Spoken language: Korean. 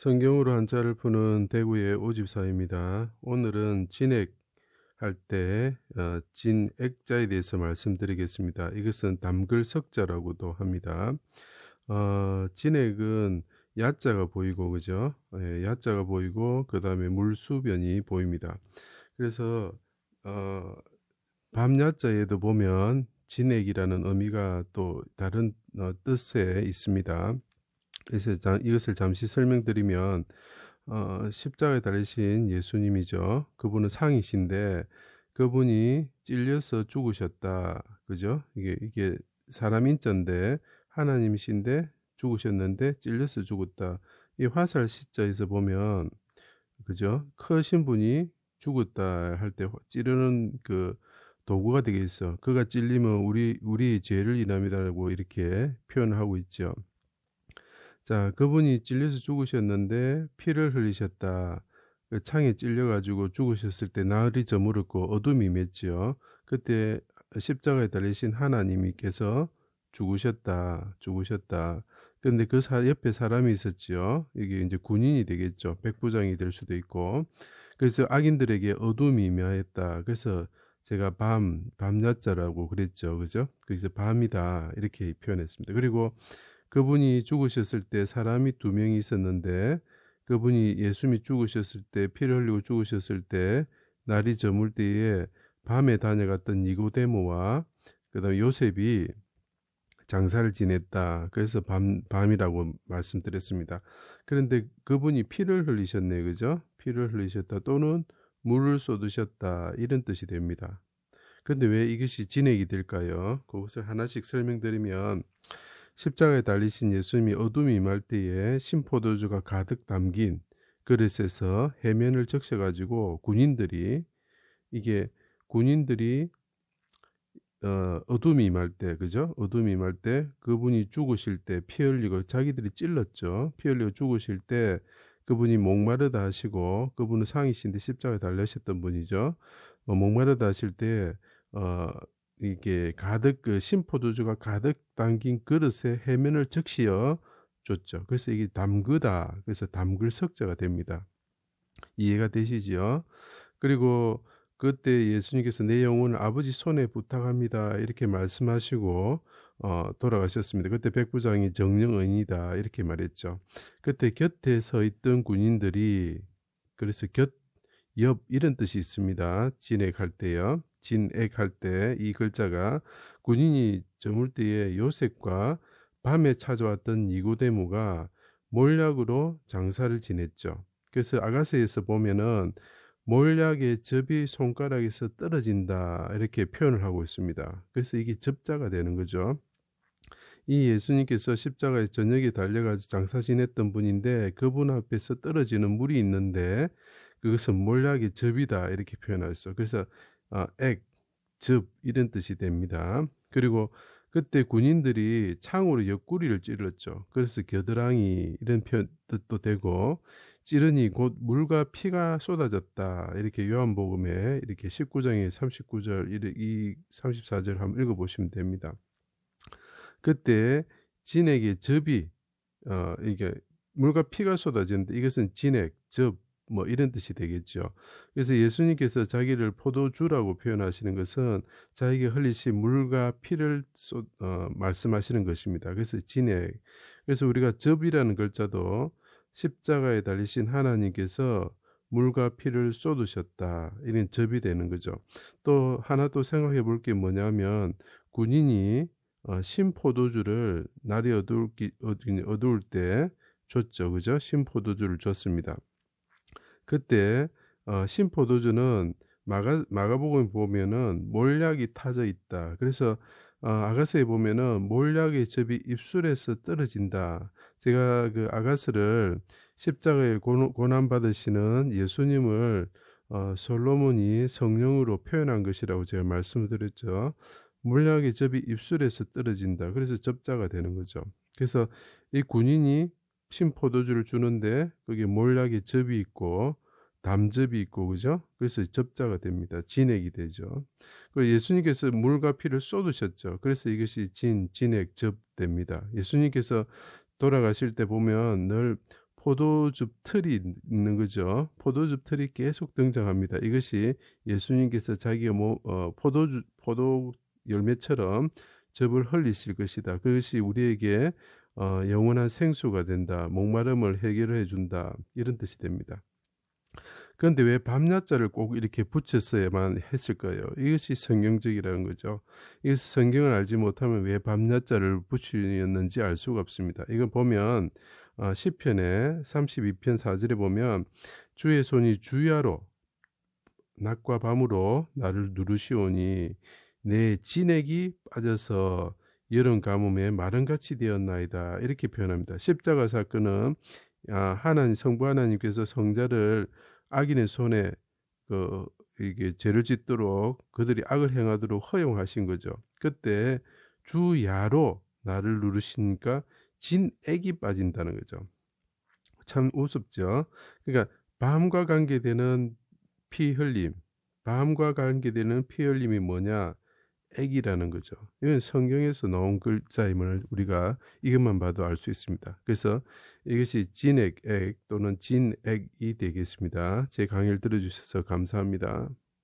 성경으로 한자를 푸는 대구의 오집사입니다. 오늘은 진액 할 때 어, 진액자에 대해서 말씀드리겠습니다. 이것은 담글 석자라고도 합니다. 어, 진액은 야자가 보이고 그죠? 예, 야자가 보이고 그 다음에 물수변이 보입니다. 그래서 어, 밤야자에도 보면 진액이라는 의미가 또 다른 어, 뜻에 있습니다. 그래서 이것을 잠시 설명드리면 어, 십자가에 달리신 예수님이죠. 그분은 상이신데 그분이 찔려서 죽으셨다. 그죠? 이게 이게 사람 인자인데 하나님이신데 죽으셨는데 찔려서 죽었다. 이 화살 시자에서 보면 그죠? 크신 분이 죽었다 할 때 찌르는 그 도구가 되겠어. 그가 찔리면 우리 우리 죄를 인함이다라고 이렇게 표현하고 있죠. 자, 그분이 찔려서 죽으셨는데 피를 흘리셨다. 그 창에 찔려가지고 죽으셨을 때 날이 저물었고 어둠이 맺지요. 그때 십자가에 달리신 하나님께서 죽으셨다, 죽으셨다. 근데 그 사, 옆에 사람이 있었지요. 이게 이제 군인이 되겠죠. 백부장이 될 수도 있고. 그래서 악인들에게 어둠이 임하였다. 그래서 제가 밤, 밤야자라고 그랬죠. 그죠? 그래서 밤이다. 이렇게 표현했습니다. 그리고 그분이 죽으셨을 때 사람이 두 명이 있었는데 그분이 예수님이 죽으셨을 때 피를 흘리고 죽으셨을 때 날이 저물 때에 밤에 다녀갔던 니고데모와 그다음에 요셉이 장사를 지냈다. 그래서 밤 밤이라고 말씀드렸습니다. 그런데 그분이 피를 흘리셨네. 그죠? 피를 흘리셨다 또는 물을 쏟으셨다. 이런 뜻이 됩니다. 그런데 왜 이것이 진액이 될까요? 그것을 하나씩 설명드리면 십자가에 달리신 예수님이 어둠이 임할 때에 신포도주가 가득 담긴 그릇에서 해면을 적셔가지고 군인들이 이게 군인들이 어, 어둠이 임할 때, 그죠? 어둠이 임할 때, 그분이 죽으실 때, 피 흘리고, 자기들이 찔렀죠. 피 흘리고 죽으실 때, 그분이 목마르다 하시고, 그분은 상이신데 십자가에 달려셨던 분이죠. 어, 목마르다 하실 때, 어, 이게 가득 그 심포도주가 가득 담긴 그릇에 해면을 적시어 줬죠. 그래서 이게 담그다. 그래서 담글 석자가 됩니다. 이해가 되시지요? 그리고 그때 예수님께서 내 영혼을 아버지 손에 부탁합니다. 이렇게 말씀하시고 어, 돌아가셨습니다. 그때 백부장이 정령의이다 이렇게 말했죠. 그때 곁에 서 있던 군인들이 그래서 곁, 옆 이런 뜻이 있습니다. 진액할 때요. 진액할 때 이 글자가 군인이 저물 때에 요셉과 밤에 찾아왔던 니고데모가 몰약으로 장사를 지냈죠. 그래서 아가세에서 보면은 몰약의 접이 손가락에서 떨어진다 이렇게 표현을 하고 있습니다. 그래서 이게 접자가 되는 거죠. 이 예수님께서 십자가에 저녁에 달려가지고 장사 지냈던 분인데 그분 앞에서 떨어지는 물이 있는데 그것은 몰약의 접이다 이렇게 표현하셨어. 그래서 어, 액, 즙 이런 뜻이 됩니다. 그리고 그때 군인들이 창으로 옆구리를 찔렀죠. 그래서 겨드랑이 이런 표현 뜻도 되고 찌르니 곧 물과 피가 쏟아졌다. 이렇게 요한복음에 이렇게 19장의 39절 이 34절 한번 읽어보시면 됩니다. 그때 진액의 접이 어 이게 물과 피가 쏟아지는데 이것은 진액, 접, 뭐 이런 뜻이 되겠죠. 그래서 예수님께서 자기를 포도주라고 표현하시는 것은 자기가 흘리신 물과 피를 쏟, 어, 말씀하시는 것입니다. 그래서 진액. 그래서 우리가 접이라는 글자도 십자가에 달리신 하나님께서 물과 피를 쏟으셨다. 이런 접이 되는 거죠. 또 하나 또 생각해 볼 게 뭐냐면 군인이 어, 신포도주를 날이 어두울, 어두울 때 줬죠. 그죠? 신포도주를 줬습니다. 그때 어, 신포도주는 마가 마가복음 보면은 몰약이 타져 있다. 그래서 어, 아가스에 보면은 몰약의 접이 입술에서 떨어진다. 제가 그 아가스를 십자가에 고난 받으시는 예수님을 어, 솔로몬이 성령으로 표현한 것이라고 제가 말씀드렸죠. 몰약의 접이 입술에서 떨어진다. 그래서 접자가 되는 거죠. 그래서 이 군인이 신포도주를 주는데 거기에 몰약의 접이 있고 담즙이 있고 그죠? 그래서 접자가 됩니다. 진액이 되죠. 그리고 예수님께서 물과 피를 쏟으셨죠. 그래서 이것이 진, 진액, 접 됩니다. 예수님께서 돌아가실 때 보면 늘 포도즙 틀이 있는 거죠. 포도즙 틀이 계속 등장합니다. 이것이 예수님께서 자기가 뭐, 어, 포도주, 포도 열매처럼 즙을 흘리실 것이다. 그것이 우리에게 어, 영원한 생수가 된다. 목마름을 해결해 준다. 이런 뜻이 됩니다. 그런데 왜 밤낮자를 꼭 이렇게 붙였어야만 했을까요? 이것이 성경적이라는 거죠. 이것이 성경을 알지 못하면 왜 밤낮자를 붙였는지 알 수가 없습니다. 이건 보면 어, 시편의 32편 4절에 보면 주의 손이 주야로 낮과 밤으로 나를 누르시오니 내 진액이 빠져서 여름 가뭄에 마른같이 되었나이다 이렇게 표현합니다. 십자가 사건은 아, 하나님 성부 하나님께서 성자를 악인의 손에 그 이게 죄를 짓도록 그들이 악을 행하도록 허용하신 거죠. 그때 주야로 나를 누르시니까 진액이 빠진다는 거죠. 참 우습죠. 그러니까 밤과 관계되는 피 흘림, 밤과 관계되는 피 흘림이 뭐냐? 액이라는 거죠. 이건 성경에서 나온 글자임을 우리가 이것만 봐도 알 수 있습니다. 그래서 이것이 진액, 액 또는 진액이 되겠습니다. 제 강의를 들어주셔서 감사합니다.